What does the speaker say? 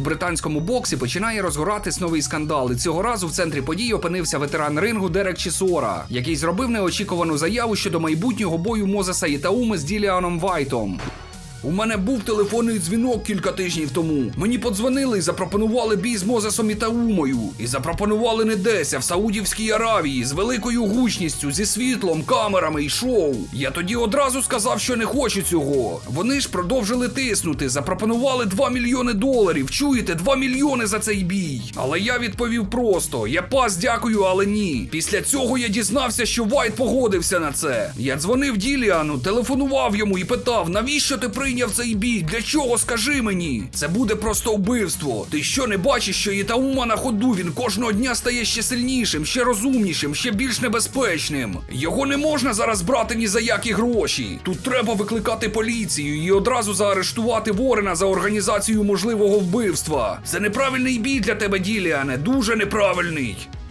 У британському боксі починає розгоратись новий скандал. І цього разу в центрі подій опинився ветеран рингу Дерек Чісора, який зробив неочікувану заяву щодо майбутнього бою Мозеса Ітауми з Діліаном Вайтом. У мене був телефонний дзвінок кілька тижнів тому. Мені подзвонили і запропонували бій з Мозесом і Таумою. І запропонували не десь, а в Саудівській Аравії з великою гучністю, зі світлом, камерами і шоу. Я тоді одразу сказав, що не хочу цього. Вони ж продовжили тиснути, запропонували 2 мільйони доларів. Чуєте, 2 мільйони за цей бій. Але я відповів просто: я пас дякую, але ні. Після цього я дізнався, що Вайт погодився на це. Я дзвонив Діліану, телефонував йому і питав, навіщо ти прийняв цей бій? Для чого скажи мені? Це буде просто вбивство. Ти що не бачиш, що Ітаума на ходу він кожного дня стає ще сильнішим, ще розумнішим, ще більш небезпечним. Його не можна зараз брати ні за які гроші. Тут треба викликати поліцію і одразу заарештувати Ворена за організацію можливого вбивства. Це неправильний бій для тебе, Діліане, дуже неправильний.